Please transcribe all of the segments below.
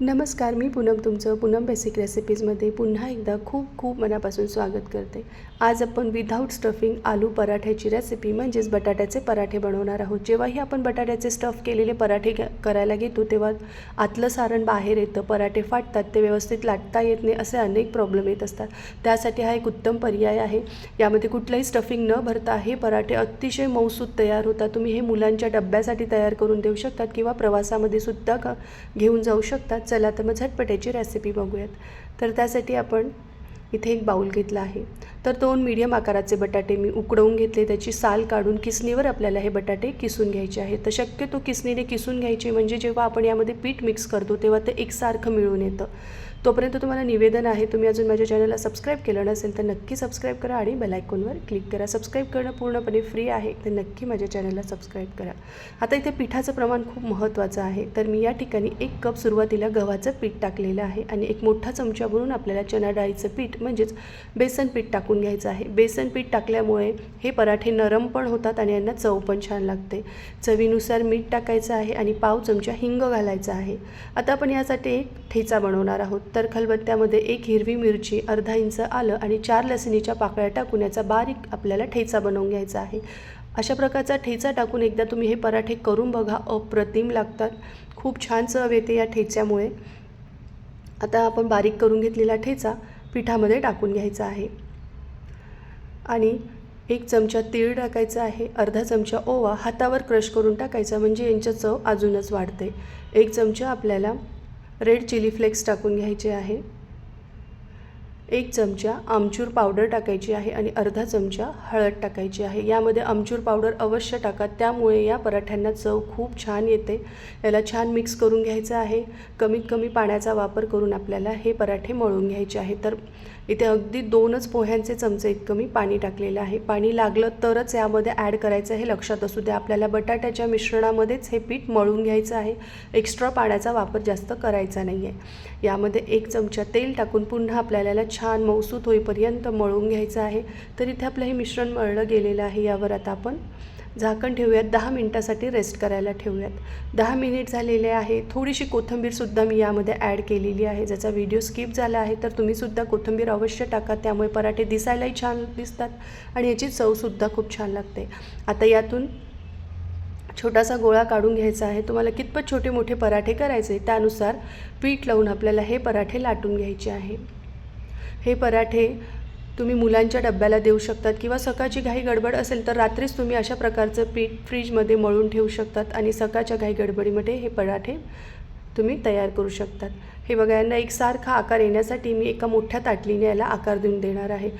नमस्कार मी पूनम तुमचं पूनम बेसिक रेसिपीजमध्ये पुन्हा एकदा खूप खूप मनापासून स्वागत करते. आज आपण विदाऊट स्टफिंग आलू पराठ्याची रेसिपी म्हणजेच बटाट्याचे पराठे बनवणार आहोत. जेव्हाही आपण बटाट्याचे स्टफ केलेले पराठे करायला घेतो तेव्हा आतलं सारण बाहेर येतं पराठे फाटतात ते व्यवस्थित लाटता येत नाही असे अनेक प्रॉब्लेम येत असतात. त्यासाठी हा एक उत्तम पर्याय आहे. यामध्ये कुठलंही स्टफिंग न भरता हे पराठे अतिशय मऊसूत तयार होतात. तुम्ही हे मुलांच्या डब्यासाठी तयार करून देऊ शकतात किंवा प्रवासामध्ये सुद्धा का घेऊन जाऊ शकतात. चला तर मग झटपट्याची रेसिपी बघूयात. तर त्यासाठी आपण इथे एक बाऊल घेतला आहे. तर दोन मीडियम आकाराचे बटाटे मी उकडवून घेतले. त्याची साल काढून किसणीवर आपल्याला हे बटाटे किसून घ्यायचे आहेत. तर शक्यतो किसणीने किसून घ्यायचे म्हणजे जेव्हा आपण यामध्ये पीठ मिक्स करतो तेव्हा ते एकसारखं मिळून येतं. तोपर्यंत तुम्हाला निवेदन आहे तुम्ही अजून माझ्या चॅनलला सबस्क्राईब केलं नसेल तर नक्की सबस्क्राईब करा आणि बेलायकॉनवर क्लिक करा. सबस्क्राईब करणं पूर्णपणे फ्री आहे तर नक्की माझ्या चॅनलला सबस्क्राईब करा. आता इथे पिठाचं प्रमाण खूप महत्त्वाचं आहे तर मी या ठिकाणी एक कप सुरुवातीला गव्हाचं पीठ टाकलेलं आहे आणि एक मोठा चमचा भरून आपल्याला चना डाळीचं पीठ म्हणजेच बेसन पीठ टाकून घ्यायचं आहे. बेसन पीठ टाकल्यामुळे हे पराठे नरम पण होतात आणि यांना चव पण छान लागते. चवीनुसार मीठ टाकायचं आहे आणि पाव चमचा हिंग घालायचा आहे. आता आपण यासाठी एक ठेचा बनवणार आहोत. तर खलबत्त्यामध्ये एक हिरवी मिरची अर्धा इंच आलं आणि चार लसणीच्या पाकळ्या टाकून याचा बारीक आपल्याला ठेचा बनवून घ्यायचा आहे. अशा प्रकारचा ठेचा टाकून एकदा तुम्ही हे पराठे करून बघा अप्रतिम लागतात. खूप छान चव येते या ठेच्यामुळे. आता आपण बारीक करून घेतलेला ठेचा पिठामध्ये टाकून घ्यायचा आहे. आणि एक चमचा तीळ टाकायचा आहे अर्धा चमचा ओवा हातावर क्रश करून टाकायचा म्हणजे यांच्या चव अजूनच वाढते. एक चमचा आपल्याला रेड चिली फ्लेक्स टाकून घ्यायचे आहे. एक चमचा आमचूर पावडर टाकायची आहे आणि अर्धा चमचा हळद टाकायची आहे. यामध्ये आमचूर पावडर अवश्य टाका. त्यामुळे या पराठ्यांना चव खूप छान येते. याला छान मिक्स करून घ्यायचं आहे. कमीत कमी पाण्याचा वापर करून आपल्याला हे पराठे मळून घ्यायचे आहे. तर इथे अगदी दोनच पोह्यांचे चमचे इतकं मी पाणी टाकलेलं आहे. पाणी लागलं तरच यामध्ये ॲड करायचं हे लक्षात असू द्या. आपल्याला बटाट्याच्या मिश्रणामध्येच हे पीठ मळून घ्यायचं आहे. एक्स्ट्रा पाण्याचा वापर जास्त करायचा नाही आहे यामध्ये एक चमचा तेल टाकून पुन्हा आपल्याला छान मौसूत होईपर्यंत मळून घ्यायचं आहे. तर इथे आपलं हे मिश्रण मळलं गेलेलं आहे यावर आता आपण झाकण ठेवूयात. दहा मिनटासाठी रेस्ट करायला ठेवूयात. दहा मिनिट झालेले आहे. थोडीशी कोथिंबीरसुद्धा मी यामध्ये ॲड केलेली आहे. ज्याचा व्हिडिओ स्किप झाला आहे तर तुम्हीसुद्धा कोथिंबीर अवश्य टाका. त्यामुळे पराठे दिसायलाही छान दिसतात आणि याची चवसुद्धा खूप छान लागते. आता यातून छोटासा गोळा काढून घ्यायचा आहे. तुम्हाला कितपत छोटे मोठे पराठे करायचे त्यानुसार पीठ लावून आपल्याला हे पराठे लाटून घ्यायचे आहे. हे पराठे तुम्ही मुलांच्या डब्याला देऊ शकतात किंवा सकाळची घाई गडबड असेल तर रात्रीच तुम्ही अशा प्रकारचं पीठ फ्रीजमध्ये मळून ठेवू शकतात आणि सकाळच्या घाई गडबडीमध्ये हे पराठे तुम्ही तयार करू शकतात. हे बघा यांना एकसारखा आकार येण्यासाठी मी एका मोठ्या ताटलीने याला आकार देऊन देणार आहे.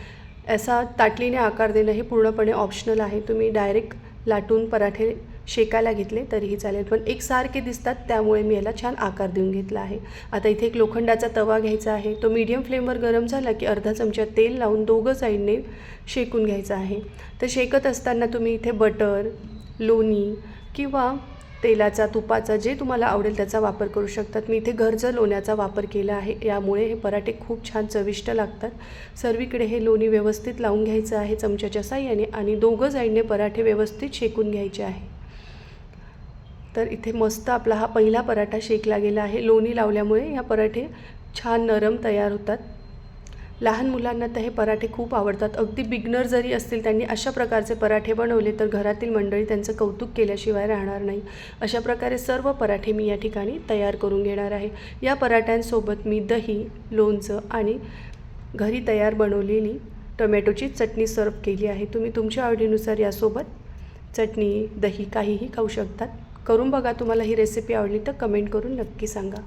असा ताटलीने आकार देणं हे पूर्णपणे ऑप्शनल आहे. तुम्ही डायरेक्ट लाटून पराठे शेकायला घेतले तरीही चालेल. पण एकसारखे दिसतात त्यामुळे मी याला छान आकार देऊन घेतला आहे. आता इथे एक लोखंडाचा तवा घ्यायचा आहे. तो मीडियम फ्लेमवर गरम झाला की अर्धा चमचा तेल लावून दोघं साईडने शेकून घ्यायचं आहे. तर शेकत असताना तुम्ही इथे बटर लोणी किंवा तेलाचा तुपाचा जे तुम्हाला आवडेल त्याचा वापर करू शकतात. मी इथे घरचं लोण्याचा वापर केला आहे. यामुळे हे पराठे खूप छान चविष्ट लागतात. सर्वीकडे हे लोणी व्यवस्थित लावून घ्यायचं आहे चमच्याच्या साह्याने आणि दोघं साईडने पराठे व्यवस्थित शेकून घ्यायचे आहे. तर इथे मस्त आपला हा पहिला पराठा शेकला गेला आहे. लोणी लावल्यामुळे या पराठे छान नरम तयार होतात. लहान मुलांना तर हे पराठे खूप आवडतात. अगदी बिगनर जरी असतील त्यांनी अशा प्रकारचे पराठे बनवले तर घरातील मंडळी त्यांचं कौतुक केल्याशिवाय राहणार नाही. अशा प्रकारे सर्व पराठे मी या ठिकाणी तयार करून घेणार आहे. या पराठ्यांसोबत मी दही लोणचं आणि घरी तयार बनवलेली टोमॅटोची चटणी सर्व केली आहे. तुम्ही तुमच्या आवडीनुसार यासोबत चटणी दही काहीही खाऊ शकतात. करून बघा तुम्हाला ही रेसिपी आवडली तर कमेंट करून नक्की सांगा.